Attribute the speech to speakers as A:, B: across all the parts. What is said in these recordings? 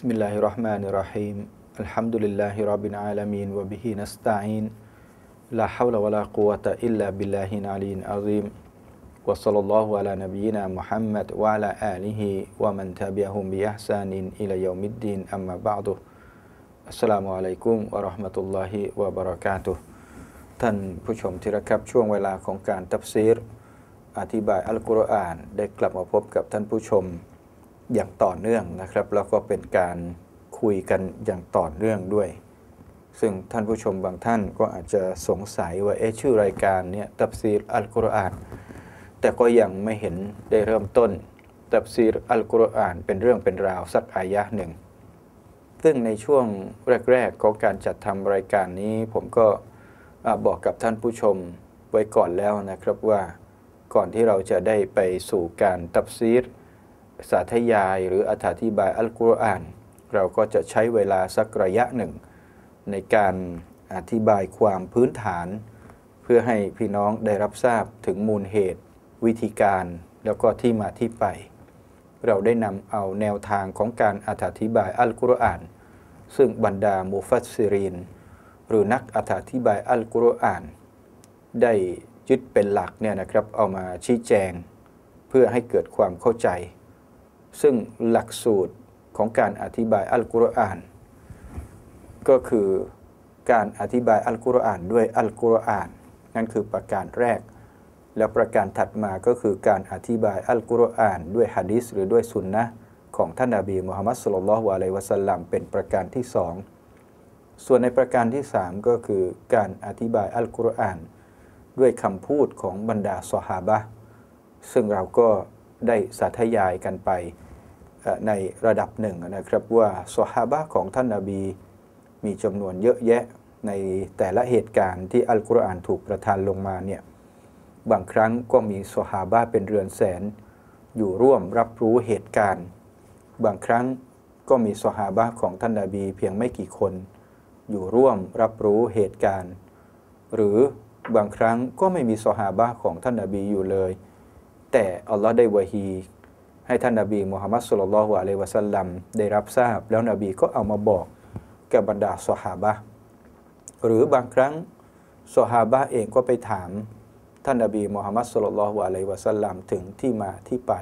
A: بسم الله الرحمن الرحيم الحمد لله رب العالمين وبه نستعين لا حول ولا قوة إلا بالله العلي العظيم وصلى الله على نبينا محمد وعلى آله ومن تبعهم بإحسان إلى يوم الدين أما بعد السلام عليكم ورحمة الله وبركاته ท่านผู้ชมที่รักครับช่วงเวลาของการตับซีรอธิบายอัลกุรอานได้กลับมาพบกับท่านผู้ชม อย่างต่อเนื่องนะครับ แล้วก็เป็นการคุยกันอย่างต่อเนื่องด้วย ซึ่งท่านผู้ชมบางท่านก็อาจจะสงสัยว่าเอ๊ะชื่อรายการเนี่ยตัฟซีรอัลกุรอานแต่ก็ยังไม่เห็นได้เริ่มต้นตัฟซีรอัลกุรอานเป็นเรื่องเป็นราวสักอายะหนึ่ง ซึ่งในช่วงแรกๆของการจัดทำรายการนี้ผมก็บอกกับท่านผู้ชมไว้ก่อนแล้วนะครับว่าก่อนที่เราจะได้ไปสู่การตับซีร สาธยายหรืออธิบายอัลกุรอาน เราก็จะใช้เวลาสักระยะหนึ่ง ในการอธิบายความพื้นฐาน เพื่อให้พี่น้องได้รับทราบถึงมูลเหตุ วิธีการ แล้วก็ที่มาที่ไป เราได้นำเอาแนวทางของการอธิบายอัลกุรอาน ซึ่งบรรดามูฟัสซิรินหรือนักอธิบายอัลกุรอาน ได้ยึดเป็นหลักเนี่ยนะครับเอามาชี้แจง เพื่อให้เกิดความเข้าใจ ซึ่งหลักสูตรของการอธิบายอัลกุรอาน ก็คือการอธิบายอัลกุรอานด้วยอัลกุรอาน นั่นคือประการแรก แล้วประการถัดมาก็คือการอธิบายอัลกุรอาน ด้วยฮะดิษหรือด้วยสุนนะของท่านอาบีมุฮัมมัดสุลลัลฮุอะลัยวะสัลลัมเป็นประการที่สองส่วนในประการที่สามก็คือการอธิบายอัลกุรอาน ด้วยคำพูดของบรรดาสหาบะซึ่งเราก็ได้สาธยายกันไป ในระดับหนึ่งนะครับว่าสหาบะของท่านนาบีมีจำนวนเยอะแยะในแต่ละเหตุการณ์ที่อัลกุรอานถูกประทานลงมาเนี่ยบางครั้งก็มีสหาบะเป็นเรือนแสน อยู่ร่วมรับรู้เหตุการณ์ บางครั้งก็มีสหาบะของท่านนาบีเพียงไม่กี่คน อยู่ร่วมรับรู้เหตุการณ์ หรือบางครั้งก็ไม่มีสหาบะของท่านนาบีอยู่เลย แต่อัลลอฮ์ได้วะฮี ให้ท่านนาบีมุฮัมมัดสุลลัลฮุอะลัยวะสัลลัมได้รับทราบ แล้วนบีก็เอามาบอกแกับรรดาสหาบะหรือบางครั้งสหาบะเองก็ไปถามท่านนาบีมุฮัมมัดสุลลัลฮุอะลัยวะสัลลัมถึงที่มาที่ไป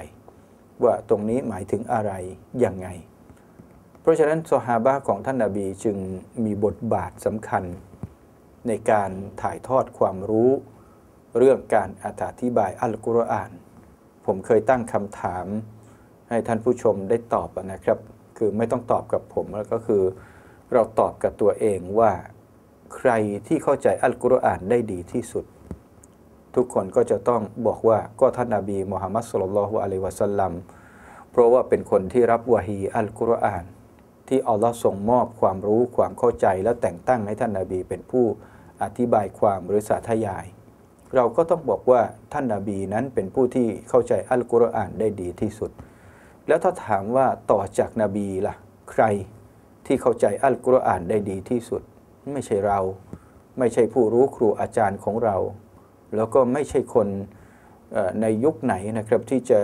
A: ว่าตรงนี้หมายถึงอะไรอย่างไง เพราะฉะนั้นสหาบะของท่านนาบีจึงมีบทบาทสำคัญ ในการถ่ายทอดความรู้เรื่องการอธิบายอัลกุรอาน ผมเคยตั้งคำถาม ให้ท่านผู้ชมได้ตอบนะครับ คือไม่ต้องตอบกับผมแล้วก็คือเราตอบกับตัวเองว่าใครที่เข้าใจอัลกุรอานได้ดีที่สุด ทุกคนก็จะต้องบอกว่าก็ท่านนาบีมุฮัมมัดสุลลัลฮุอะลัยวะสัลลัมเพราะว่าเป็นคนที่รับวะฮีอัลกุรอาน ที่อัลลอฮ์ทรงมอบความรู้ความเข้าใจและแต่งตั้งให้ท่านนาบีเป็นผู้อธิบายความหรือสาธยาย เราก็ต้องบอกว่าท่านนาบีนั้นเป็นผู้ที่เข้าใจอัลกุรอานได้ดีที่สุด แล้วถ้าถามว่าต่อจากนาบีละ่ะ ใครที่เข้าใจอัลกุรอานได้ดีที่สุด ไม่ใช่เรา ไม่ใช่ผู้รู้ครูอาจารย์ของเรา แล้วก็ไม่ใช่คนในยุคไหนนะครับที่จะ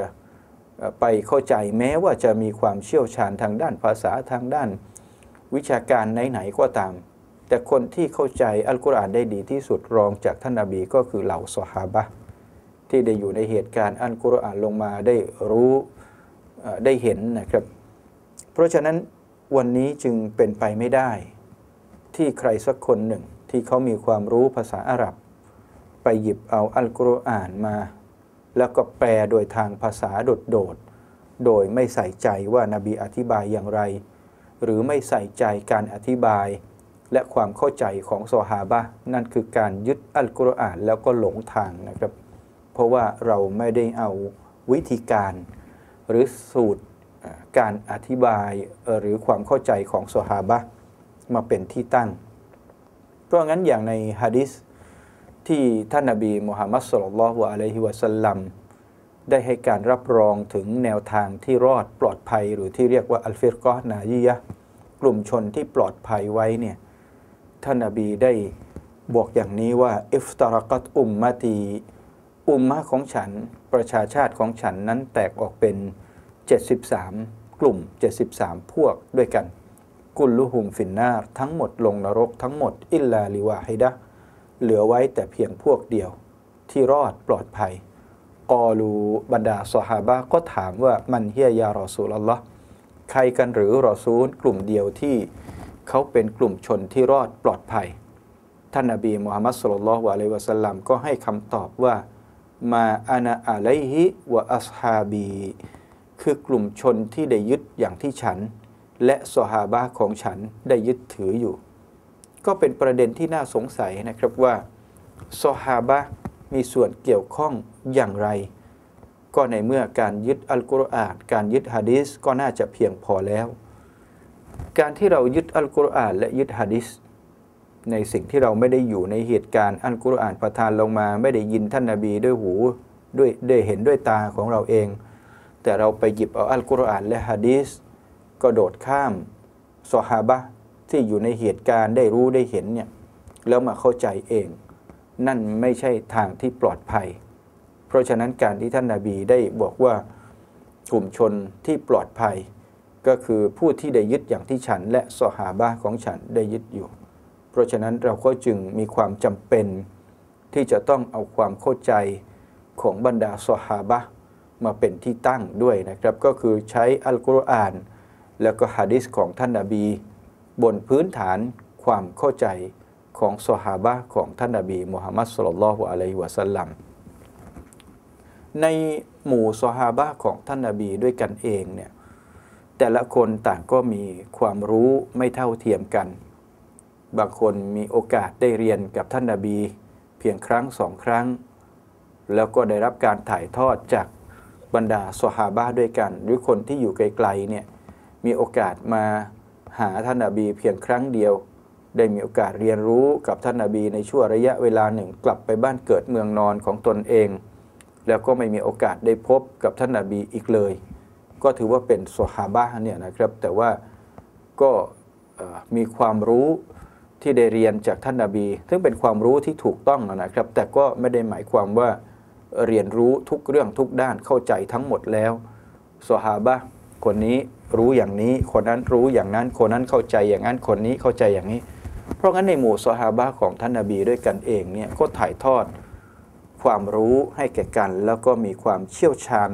A: ไปเข้าใจแม้ว่าจะมีความเชี่ยวชาญทางด้านภาษาทางด้านวิชาการไหนๆก็ตาม แต่คนที่เข้าใจอัลกุรอานได้ดีที่สุดรองจากท่านนาบีก็คือเหล่าสหาบะที่ได้อยู่ในเหตุการณ์อัลกุรอานลงมาได้รู้ ได้เห็นนะครับ เพราะฉะนั้นวันนี้จึงเป็นไปไม่ได้ ที่ใครสักคนหนึ่งที่เขามีความรู้ภาษาอาหรับ ไปหยิบเอาอัลกุรอานมา แล้วก็แปลโดยทางภาษาโดดๆโดยไม่ใส่ใจว่านาบีอธิบายอย่างไร หรือไม่ใส่ใจการอธิบาย และความเข้าใจของโซฮาบะนั่นคือการยึดอัลกุรอานแล้วก็หลงทางนะครับ เพราะว่าเราไม่ได้เอาวิธีการ หรือสูตรการอธิบายหรือความเข้าใจของโซฮาบะมาเป็นที่ตั้ง เพราะงั้นอย่างในฮะดิษที่ท่านนาบีมุฮัมมัดสุลลัลฮุอะลัยฮิวะสัลลัมได้ให้การรับรองถึงแนวทางที่รอดปลอดภัยหรือที่เรียกว่าอัลฟิรกอนายียะกลุ่มชนที่ปลอดภัยไว้เนี่ยท่านนาบีได้บอกอย่างนี้ว่าอิฟตารกัตอุมมาตี อุมมะของฉันประชาชาติของฉันนั้นแตกออกเป็น 73 กลุ่ม 73 พวกด้วยกัน กุลลุฮุมฟินนาทั้งหมดลงนรกทั้งหมดอิลลาลิวาฮิดะเหลือไว้แต่เพียงพวกเดียว ที่รอดปลอดภัยกอลูบรรดาสหาบะก็ถามว่ามันเฮียยารอซูลลลอใครกันหรือรอซูลกลุ่มเดียวที่เขาเป็นกลุ่มชนที่รอดปลอดภัย ท่านนบีมุฮัมมัดสุลลัลฮวะลัยวะสัลลัมก็ให้คำตอบว่า มาอานาอะไลฮิวะอัสฮาบี คือกลุ่มชนที่ได้ยึดอย่างที่ฉัน และสหาบะของฉันได้ยึดถืออยู่ ก็เป็นประเด็นที่น่าสงสัยนะครับว่าสหาบะมีส่วนเกี่ยวข้องอย่างไร ก็ในเมื่อการยึดอัลกุรอานการยึดฮะดีสก็น่าจะเพียงพอแล้ว การที่เรายึดอัลกุรอานและยึดฮะดีส ในสิ่งที่เราไม่ได้อยู่ในเหตุการณ์อัลกุรอานประทานลงมา ไม่ได้ยินท่านนาบีด้วยหูด้วยได้เห็นด้วยตาของเราเอง แต่เราไปหยิบเอาอัลกุรอานและฮะดีสก็โดดข้ามสฮาบะที่อยู่ในเหตุการณ์ได้รู้ได้เห็นเนี่ยแล้วมาเข้าใจเอง นั่นไม่ใช่ทางที่ปลอดภัย เพราะฉะนั้นการที่ท่านนาบีได้บอกว่ากลุ่มชนที่ปลอดภัย ก็คือผู้ที่ได้ยึดอย่างที่ฉันและสหาบะของฉันได้ยึดอยู่ เพราะฉะนั้นเราก็จึงมีความจำเป็น ที่จะต้องเอาความเข้าใจของบรรดาสหาบะมาเป็นที่ตั้งด้วยนะครับ ก็คือใช้อัลกุรอาน แล้วก็ฮะดิษของท่านนาบี บนพื้นฐานความเข้าใจของสหาบะของท่านนาบีมุฮัมมัดสุลลัลฮุอะลัยฮิวะสัลลัมในหมู่สหาบะของท่านนาบีด้วยกันเองเนี่ยแต่ละคนต่างก็มีความรู้ไม่เท่าเทียมกัน บางคนมีโอกาสได้เรียนกับท่านนาบี เพียงครั้งสองครั้ง แล้วก็ได้รับการถ่ายทอดจากบรรดาสหาบะด้วยกัน หรือคนที่อยู่ไกลๆเนี่ยมีโอกาสมาหาท่านนาบีเพียงครั้งเดียว ได้มีโอกาสเรียนรู้กับท่านนาบีในช่วงระยะเวลาหนึ่ง กลับไปบ้านเกิดเมืองนอนของตนเอง แล้วก็ไม่มีโอกาสได้พบกับท่านนาบีอีกเลย ก็ถือว่าเป็นสหาบะเนี่ยนะครับ แต่ว่าก็มีความรู้ ที่ได้เรียนจากท่านนาบี ซึ่งเป็นความรู้ที่ถูกต้องนะครับ แต่ก็ไม่ได้หมายความว่าเรียนรู้ทุกเรื่องทุกด้านเข้าใจทั้งหมดแล้วสฮาบะคนนี้รู้อย่างนี้ คนนั้นรู้อย่างนั้น คนนั้นเข้าใจอย่างนั้น คนนี้เข้าใจอย่างนี้ เพราะงั้นในหมู่สฮาบะของท่านนาบีด้วยกันเองเนี่ยก็ถ่ายทอดความรู้ให้แก่กัน แล้วก็มีความเชี่ยวชาญ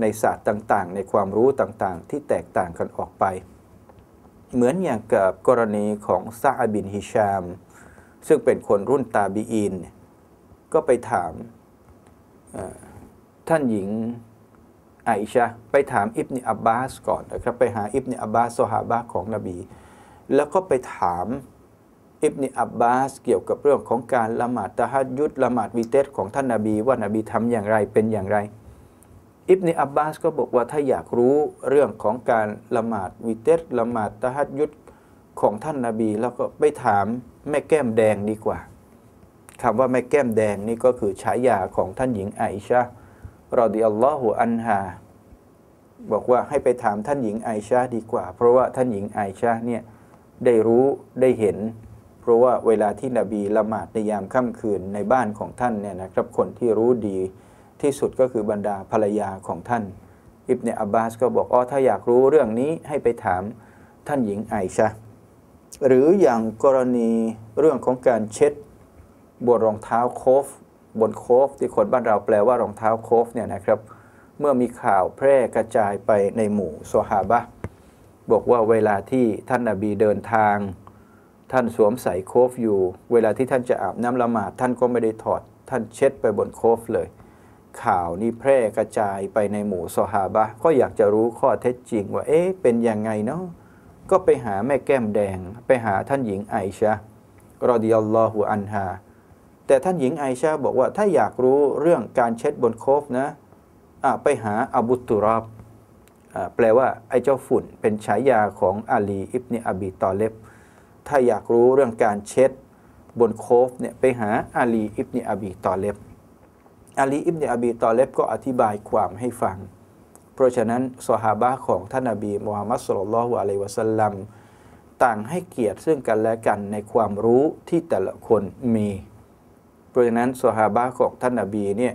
A: ในศาสตร์ต่างๆ ในความรู้ต่างๆ ที่แตกต่างกันออกไป เหมือนอย่างกับกรณีของซาบินฮิชาม ซึ่งเป็นคนรุ่นตาบีอิน ก็ไปถามท่านหญิงไอชาไปถามอิบเนอับบาสก่อนนะครับไปหาอิบเนอับบาสซฮาบะของนบี แล้วก็ไปถามอิบเนอับบาสเกี่ยวกับเรื่องของการละหมาดตะฮัดยุดละหมาดวิเตสของท่านนาบีว่านาบีทำอย่างไรเป็นอย่างไร อิบเนอับบาสก็บอกว่าถ้าอยากรู้เรื่องของการละหมาดวิเตสละหมาดตะฮัดยุดของท่านนาบี แล้วก็ไปถามแม่แก้มแดงดีกว่าคำว่าแม่แก้มแดงนี่ก็คือฉายาของท่านหญิงไอชะรอดิอัลลอฮุอันฮาบอกว่าให้ไปถามท่านหญิงไอชาดีกว่า เพราะว่าท่านหญิงไอชาเนี่ยได้รู้ได้เห็น เพราะว่าเวลาที่นบีละหมาดในยามค่ำคืนในบ้านของท่านเนี่ยนะครับคนที่รู้ดี ที่สุดก็คือบรรดาภรรยาของท่านอิบเนอับบาสก็บอกอ๋อถ้าอยากรู้เรื่องนี้ให้ไปถามท่านหญิงไอชะหรืออย่างกรณีเรื่องของการเช็ดบนรองเท้าโคฟบนโคฟที่คนบ้านเราแปลว่ารองเท้าโคฟเนี่ยนะครับ เมื่อมีข่าวแพร่กระจายไปในหมู่โซฮาบะบอกว่าเวลาที่ท่านนาบีเดินทาง ท่านสวมใส่โคฟอยู่ เวลาที่ท่านจะอาบน้ำละหมาดท่านก็ไม่ได้ถอด ท่านเช็ดไปบนโคฟเลย ข่าวนี้แพร่กระจายไปในหมู่สหาบะก็อยากจะรู้ข้อเท็จจริงว่าเอ๊ะเป็นยังไงเนาะก็ไปหาแม่แก้มแดง ไปหาท่านหญิงไอชะรอดิยัลลอฮุอันฮาแต่ท่านหญิงไอชาบอกว่าถ้าอยากรู้เรื่องการเช็ดบนโคฟนะะไปหาอบุตุรอบแปลว่าไอ้เจ้าฝุ่นเป็นฉายาของอาลีอิบเนอบีตอเลบถ้าอยากรู้เรื่องการเช็ดบนโคฟเนี่ยไปหาอาลีอิบเนอบีตอเลบ อาลีอิบเนอบีตอเลบก็อธิบายความให้ฟัง เพราะฉะนั้นสหาบะของท่านอบีมูฮัมมัดสุลลัลฮุอะลัยวะสัลลัมต่างให้เกียรติซึ่งกันและกันในความรู้ที่แต่ละคนมี เพราะฉะนั้นสหาบะของท่านอบีเนี่ย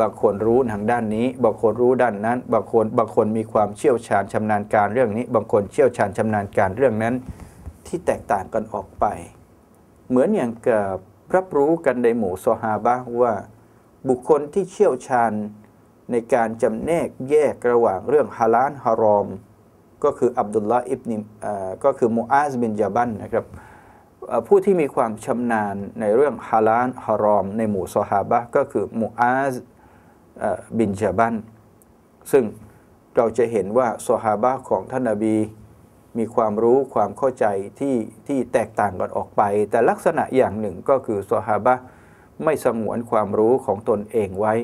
A: บางคนรู้ทางด้านนี้ บางคนรู้ด้านนั้น บางคนบางคนมีความเชี่ยวชาญชำนาญการเรื่องนี้ บางคนเชี่ยวชาญชำนาญการเรื่องนั้น ที่แตกต่างกันออกไป เหมือนอย่างกับรับรู้กันในหมู่ซอฮาบะว่า บุคคลที่เชี่ยวชาญในการจำแนกแยกระหว่างเรื่องฮาลาลฮารอม ก็คืออับดุลลาห์อิบนิเอ่อก็คือมูอาซบินยาบันนะครับผู้ที่มีความชำนาญในเรื่องฮาลาลฮารอม ในหมู่ซอฮาบะก็คือมูอาซบินยาบันซึ่งเราจะเห็นว่าซอฮาบะของท่านนาบีมีความรู้ความเข้าใจที่ที่แตกต่างกันออกไป แต่ลักษณะอย่างหนึ่งก็คือซอฮาบะ ไม่สงวนความรู้ของตนเองไว้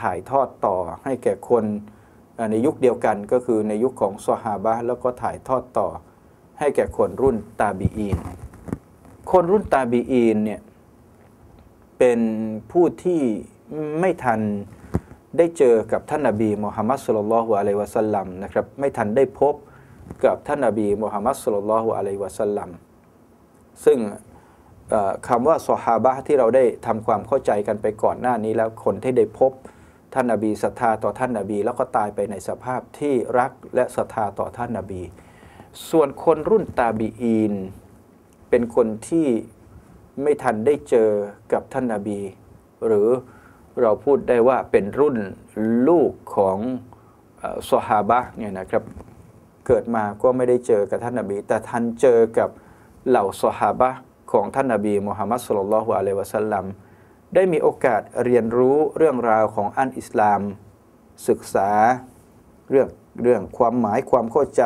A: ถ่ายทอดต่อให้แก่คนในยุคเดียวกันก็คือในยุคของซอฮาบะแล้วก็ถ่ายทอดต่อให้แก่คนรุ่นตาบีอีน คนรุ่นตาบีอีนเนี่ยเป็นผู้ที่ไม่ทันได้เจอกับท่านนาบีมุฮัมมัดสุลลัลฮุอะลัยวะสัลลัมนะครับไม่ทันได้พบกับท่านนาบีมุฮัมมัดสุลลัลฮุอะลัยวะสัลลัมซึ่ง คำว่าซอฮาบะที่เราได้ทำความเข้าใจกันไปก่อนหน้านี้แล้วคนที่ได้พบท่านนาบีศรัทธาต่อท่านนาบี แล้วก็ตายไปในสภาพที่รักและศรัทธาต่อท่านนาบี ส่วนคนรุ่นตาบีอีน เป็นคนที่ไม่ทันได้เจอกับท่านนาบี หรือเราพูดได้ว่าเป็นรุ่นลูกของเอ่อซอฮาบะเนี่ยนะครับเกิดมาก็ไม่ได้เจอกับท่านนาบี แต่ทันเจอกับเหล่าซอฮาบะ ของท่านนาบีมุฮัมมัดสุลลัลฮุอะลัยวะสัลลัมได้มีโอกาสเรียนรู้เรื่องราวของอันอิสลาม ศึกษาเรื่องเรื่องความหมายความเข้าใจ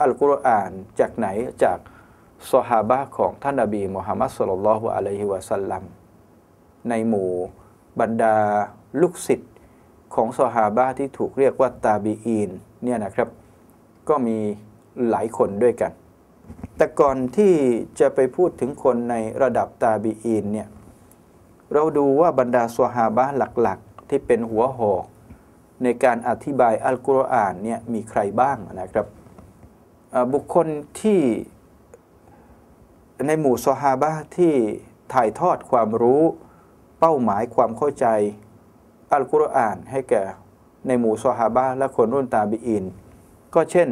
A: อัลกุรอานจากไหนจากซอฮาบะของท่านนบีมุฮัมมัดสุลลัลฮุอะลัยฮิวะสัลลัมในหมู่บรรดาลูกศิษย์ของซอฮาบะที่ถูกเรียกว่าตาบีอีนเนี่ยนะครับ ก็มีหลายคนด้วยกัน แต่ก่อนที่จะไปพูดถึงคนในระดับตาบีอีนเนี่ยเราดูว่าบรรดาซอฮาบะหลักๆ ที่เป็นหัวหอกในการอธิบายอัลกุรอานเนี่ยมีใครบ้างนะครับบุคคลที่ในหมู่ซอฮาบะที่ถ่ายทอดความรู้เป้าหมายความเข้าใจอัลกุรอานให้แก่ในหมู่ซอฮาบะและคนรุ่นตาบีอิน ก็เช่น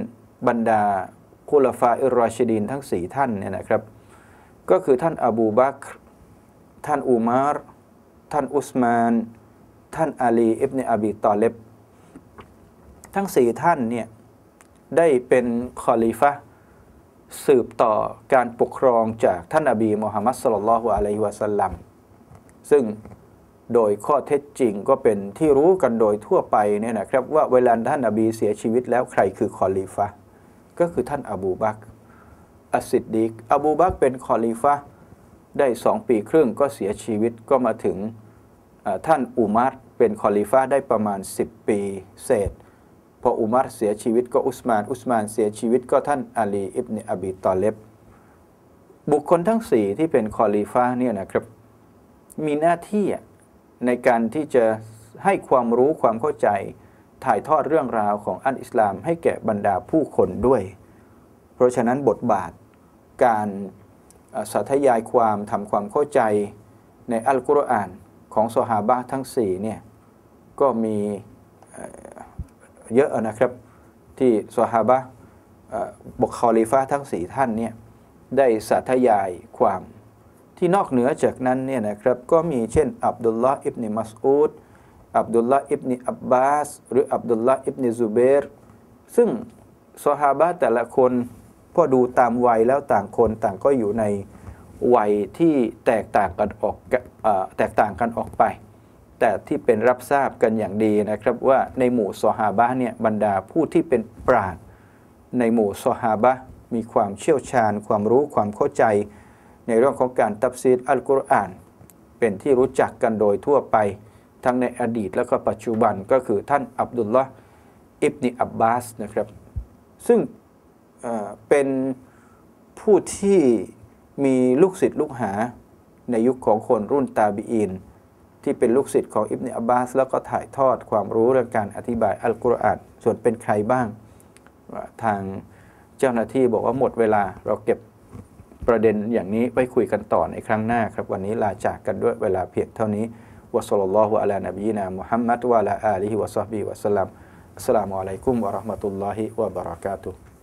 A: บรรดา คุลฟาอิรอชิดีนทั้งสี่ท่านเนี่ยนะครับ ก็คือท่านอบูบักรท่านอุมาร ท่านอุสมาน ท่านอาลีอิบเนอบีตอเลบทั้งสี่ท่านเนี่ยได้เป็นคอลิฟะสืบต่อการปกครองจากท่านอบีมุฮัมมัดสลลัลอฮุอะลัยฮิวะสัลลัมซึ่งโดยข้อเท็จจริงก็เป็นที่รู้กันโดยทั่วไปเนี่ยนะครับว่าเวลาท่านอบีเสียชีวิตแล้วใครคือคอลิฟะ ก็คือท่านอบูบักอัสซิดดีกอบูบักเป็นคอลิฟะได้สองปีครึ่งก็เสียชีวิตก็มาถึงท่านอุมัรเป็นคอลิฟะได้ประมาณ 10 ปีเศษ พออุมัรเสียชีวิตก็อุสมาน อุสมานเสียชีวิตก็ท่านอาลีอิบเนอบีตอเลบบุคคลทั้งสี่ที่เป็นคอลิฟะเนี่ยนะครับมีหน้าที่ในการที่จะให้ความรู้ความเข้าใจ ถ่ายทอดเรื่องราวของอันอิสลามให้แก่บรรดาผู้คนด้วย เพราะฉะนั้นบทบาทการสาธยายความทำความเข้าใจในอัลกุรอานของซอฮาบะทั้งสี่เนี่ยก็มีเยอะนะครับที่ซอฮาบะบกคอลิฟะห์ทั้งสี่ท่านเนี่ยได้สาธยายความที่นอกเหนือจากนั้นเนี่ยนะครับก็มีเช่นอับดุลลาห์อิบนิมัสอูด อับดุลลาอิบนิอับบาส หรืออับดุลลาอิบนิซูเบรซึ่งซอฮาบะแต่ละคนพอดูตามวัยแล้วต่างคนต่างก็อยู่ในวัยที่แตกต่างกันออกอแตกต่างกันออกไป แต่ที่เป็นรับทราบกันอย่างดีนะครับว่าในหมู่ซอฮาบะเนี่ยบรรดาผู้ที่เป็นปราชญ์ในหมู่ซอฮาบะมีความเชี่ยวชาญ ความรู้ความเข้าใจ ในเรื่องของการตัฟซีรอัลกุรอาน เป็นที่รู้จักกันโดยทั่วไป ทั้งในอดีตและก็ปัจจุบันก็คือท่านอับดุลลาห์อิบนิอับบาสนะครับ ซึ่งเป็นผู้ที่มีลูกศิษย์ลูกหาในยุคของคนรุ่นตาบีอินที่เป็นลูกศิษย์ของอิบเนอับบาส แล้วก็ถ่ายทอดความรู้เรื่องการอธิบายอัลกุรอานส่วนเป็นใครบ้าง ทางเจ้าหน้าที่บอกว่าหมดเวลาเราเก็บประเด็นอย่างนี้ไว้คุยกันต่อในครั้งหน้าครับ วันนี้ลาจากกันด้วยเวลาเพียงเท่านี้ وصلى الله على نبينا محمد وعلى آله وصحبه وسلم. السلام عليكم ورحمة الله وبركاته.